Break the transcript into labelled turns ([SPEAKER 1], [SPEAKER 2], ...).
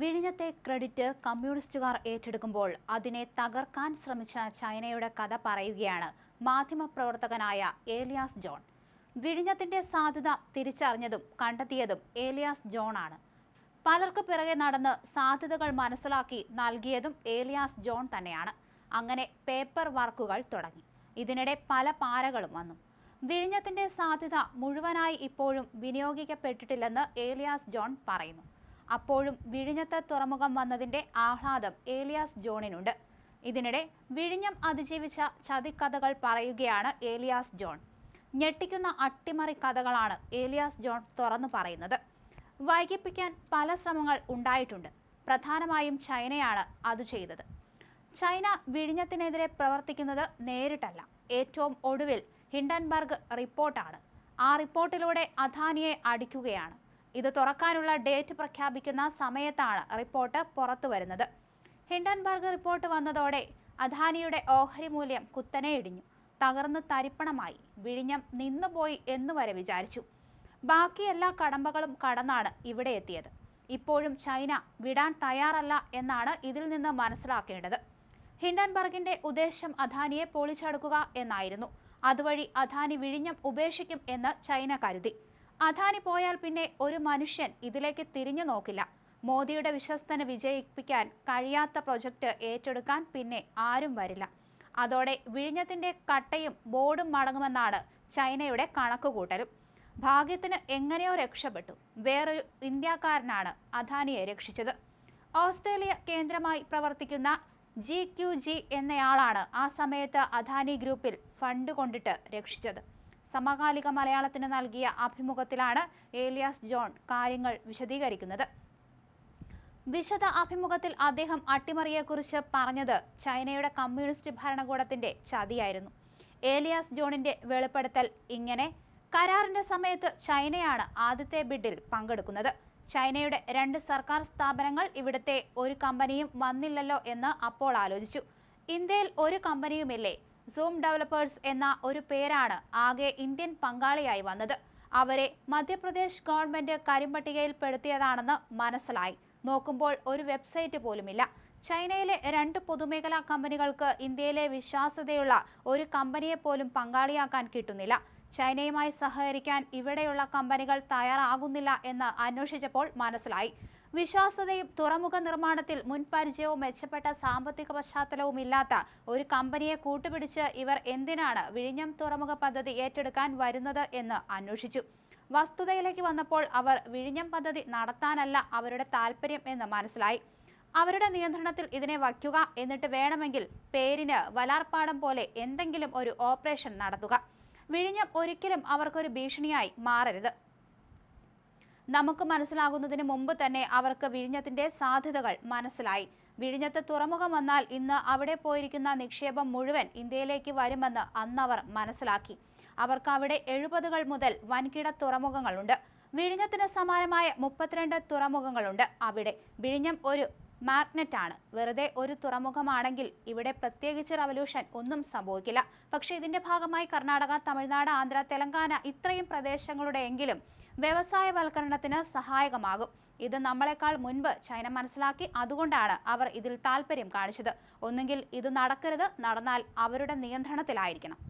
[SPEAKER 1] വിഴിഞ്ഞത്തെ credit കമ്മ്യൂണിസ്റ്റുകാർ ഏറ്റെടുക്കുമ്പോൾ അതിനെ തകർക്കാൻ ശ്രമിച്ച ചൈനയുടെ കഥ പറയുകയാണ് മാധ്യമപ്രവർത്തകനായ ഏലിയാസ് ജോൺ. വിഴിഞ്ഞത്തിന്റെ സാധ്യത തിരിച്ചറിഞ്ഞതും കണ്ടെത്തിയതും ഏലിയാസ് ജോണാണ്. പലർക്ക് പിറകെ നടന്ന് സാധ്യതകൾ മനസ്സിലാക്കി നൽകിയതും ഏലിയാസ് ജോൺ തന്നെയാണ്. അങ്ങനെ പേപ്പർ വർക്കുകൾ തുടങ്ങി. ഇതിനിടെ പല പാരകളും വന്നു. വിഴിഞ്ഞത്തിന്റെ സാധ്യത മുഴുവനായി ഇപ്പോഴും വിനിയോഗിക്കപ്പെട്ടിട്ടില്ലെന്ന് ഏലിയാസ് ജോൺ പറയുന്നു. അപ്പോഴും വിഴിഞ്ഞത്ത് തുറമുഖം വന്നതിന്റെ ആഹ്ലാദം ഏലിയാസ് ജോണിനുണ്ട്. ഇതിനിടെ വിഴിഞ്ഞം അതിജീവിച്ച ചതിക്കഥകൾ പറയുകയാണ് ഏലിയാസ് ജോൺ. ഞെട്ടിക്കുന്ന അട്ടിമറി കഥകളാണ് ഏലിയാസ് ജോൺ തുറന്നു പറയുന്നത്. വൈകിപ്പിക്കാൻ പല ശ്രമങ്ങൾ ഉണ്ടായിട്ടുണ്ട്. പ്രധാനമായും ചൈനയാണ് അത് ചെയ്തത്. ചൈന വിഴിഞ്ഞത്തിനെതിരെ പ്രവർത്തിക്കുന്നത് നേരിട്ടല്ല. ഏറ്റവും ഒടുവിൽ ഹിൻഡൻബർഗ് റിപ്പോർട്ടാണ്. ആ റിപ്പോർട്ടിലൂടെ അധാനിയെ അടിക്കുകയാണ്. ഇത് തുറക്കാനുള്ള ഡേറ്റ് പ്രഖ്യാപിക്കുന്ന സമയത്താണ് റിപ്പോർട്ട് പുറത്തു വരുന്നത്. ഹിൻഡൻബർഗ് റിപ്പോർട്ട് വന്നതോടെ അദാനിയുടെ ഓഹരി മൂല്യം കുത്തനെ ഇടിഞ്ഞു. തകർന്ന് തരിപ്പണമായി. വിഴിഞ്ഞം നിന്നുപോയി എന്ന് വരെ വിചാരിച്ചു. ബാക്കി എല്ലാ കടമ്പകളും കടന്നാണ് ഇവിടെ എത്തിയത്. ഇപ്പോഴും ചൈന വിടാൻ തയ്യാറല്ല എന്നാണ് ഇതിൽ നിന്ന് മനസ്സിലാക്കേണ്ടത്. ഹിൻഡൻബർഗിന്റെ ഉദ്ദേശം അദാനിയെ പൊളിച്ചടുക്കുക എന്നായിരുന്നു. അതുവഴി അധാനി വിഴിഞ്ഞം ഉപേക്ഷിക്കും എന്ന് ചൈന കരുതി. അദാനി പോയാൽ പിന്നെ ഒരു മനുഷ്യൻ ഇതിലേക്ക് തിരിഞ്ഞു നോക്കില്ല. മോദിയുടെ വിശ്വസ്തനെ വിജയിപ്പിക്കാൻ കഴിയാത്ത പ്രൊജക്ട് ഏറ്റെടുക്കാൻ പിന്നെ ആരും വരില്ല. അതോടെ വിഴിഞ്ഞത്തിന്റെ കട്ടയും ബോർഡും മടങ്ങുമെന്നാണ് ചൈനയുടെ കണക്കുകൂട്ടലും. ഭാഗ്യത്തിന് എങ്ങനെയോ രക്ഷപ്പെട്ടു. വേറൊരു ഇന്ത്യക്കാരനാണ് അദാനിയെ രക്ഷിച്ചത്. ഓസ്ട്രേലിയ കേന്ദ്രമായി പ്രവർത്തിക്കുന്ന ജി ക്യു ജി എന്നയാളാണ് ആ സമയത്ത് അദാനി ഗ്രൂപ്പിൽ ഫണ്ട് കൊണ്ടിട്ട് രക്ഷിച്ചത്. സമകാലിക മലയാളത്തിന് നൽകിയ അഭിമുഖത്തിലാണ് ഏലിയാസ് ജോൺ കാര്യങ്ങൾ വിശദീകരിക്കുന്നത്. വിശദ അഭിമുഖത്തിൽ അദ്ദേഹം അട്ടിമറിയെക്കുറിച്ച് പറഞ്ഞത് ചൈനയുടെ കമ്മ്യൂണിസ്റ്റ് ഭരണകൂടത്തിന്റെ ചതിയായിരുന്നു. ഏലിയാസ് ജോണിന്റെ വെളിപ്പെടുത്തൽ ഇങ്ങനെ കരാറിന്റെ സമയത്ത് ചൈനയാണ് ആദ്യത്തെ ബിഡിൽ പങ്കെടുക്കുന്നത്. ചൈനയുടെ രണ്ട് സർക്കാർ സ്ഥാപനങ്ങൾ ഇവിടുത്തെ ഒരു കമ്പനിയും വന്നില്ലല്ലോ എന്ന് അപ്പോൾ ആലോചിച്ചു. ഇന്ത്യയിൽ ഒരു കമ്പനിയുമില്ലേ? സൂം ഡെവലപ്പേഴ്സ് എന്ന ഒരു പേരാണ് ആകെ ഇന്ത്യൻ പങ്കാളിയായി വന്നത്. അവരെ മധ്യപ്രദേശ് ഗവൺമെന്റ് കരിമ്പട്ടികയിൽ പെടുത്തിയതാണെന്ന് മനസ്സിലായി. നോക്കുമ്പോൾ ഒരു വെബ്സൈറ്റ് പോലുമില്ല. ചൈനയിലെ രണ്ട് പൊതുമേഖലാ കമ്പനികൾക്ക് ഇന്ത്യയിലെ വിശ്വാസ്യതയുള്ള ഒരു കമ്പനിയെ പോലും പങ്കാളിയാക്കാൻ കിട്ടുന്നില്ല. ചൈനയുമായി സഹകരിക്കാൻ ഇവിടെയുള്ള കമ്പനികൾ തയ്യാറാകുന്നില്ല എന്ന് അന്വേഷിച്ചപ്പോൾ മനസ്സിലായി. വിശ്വാസ്യതയും തുറമുഖ നിർമ്മാണത്തിൽ മുൻപരിചയവും മെച്ചപ്പെട്ട സാമ്പത്തിക പശ്ചാത്തലവും ഇല്ലാത്ത ഒരു കമ്പനിയെ കൂട്ടുപിടിച്ച് ഇവർ എന്തിനാണ് വിഴിഞ്ഞം തുറമുഖ പദ്ധതി ഏറ്റെടുക്കാൻ വരുന്നത് എന്ന് അന്വേഷിച്ചു. വസ്തുതയിലേക്ക് വന്നപ്പോൾ അവർ വിഴിഞ്ഞം പദ്ധതി നടത്താനല്ല അവരുടെ താല്പര്യം എന്ന് മനസ്സിലായി. അവരുടെ നിയന്ത്രണത്തിൽ ഇതിനെ വയ്ക്കുക എന്നിട്ട് വേണമെങ്കിൽ പേരിന് വലാർപ്പാടം പോലെ എന്തെങ്കിലും ഒരു ഓപ്പറേഷൻ നടത്തുക. വിഴിഞ്ഞം ഒരിക്കലും അവർക്കൊരു ഭീഷണിയായി മാറരുത്. നമുക്ക് മനസ്സിലാകുന്നതിന് മുമ്പ് തന്നെ അവർക്ക് വിഴിഞ്ഞത്തിന്റെ സാധ്യതകൾ മനസ്സിലായി. വിഴിഞ്ഞത്ത് തുറമുഖം വന്നാൽ ഇന്ന് അവിടെ പോയിരിക്കുന്ന നിക്ഷേപം മുഴുവൻ ഇന്ത്യയിലേക്ക് വരുമെന്ന് അന്നവർ മനസ്സിലാക്കി. അവർക്ക് അവിടെ എഴുപതുകൾ മുതൽ വൻകിട തുറമുഖങ്ങളുണ്ട്. വിഴിഞ്ഞത്തിന് സമാനമായ മുപ്പത്തിരണ്ട് തുറമുഖങ്ങളുണ്ട് അവിടെ. വിഴിഞ്ഞം ഒരു മാഗ്നറ്റ് ആണ്. വെറുതെ ഒരു തുറമുഖമാണെങ്കിൽ ഇവിടെ പ്രത്യേകിച്ച് റവല്യൂഷൻ ഒന്നും സംഭവിക്കില്ല. പക്ഷേ ഇതിന്റെ ഭാഗമായി കർണാടക തമിഴ്നാട് ആന്ധ്ര തെലങ്കാന ഇത്രയും പ്രദേശങ്ങളുടെ എങ്കിലും വ്യവസായവൽക്കരണത്തിന് സഹായകമാകും. ഇത് നമ്മളെക്കാൾ മുൻപ് ചൈന മനസ്സിലാക്കി അതുകൊണ്ടാണ് അവർ ഇതിൽ താല്പര്യം കാണിച്ചത്. ഒന്നുകിൽ ഇത് നടക്കരുത് നടന്നാൽ അവരുടെ നിയന്ത്രണത്തിലായിരിക്കണം.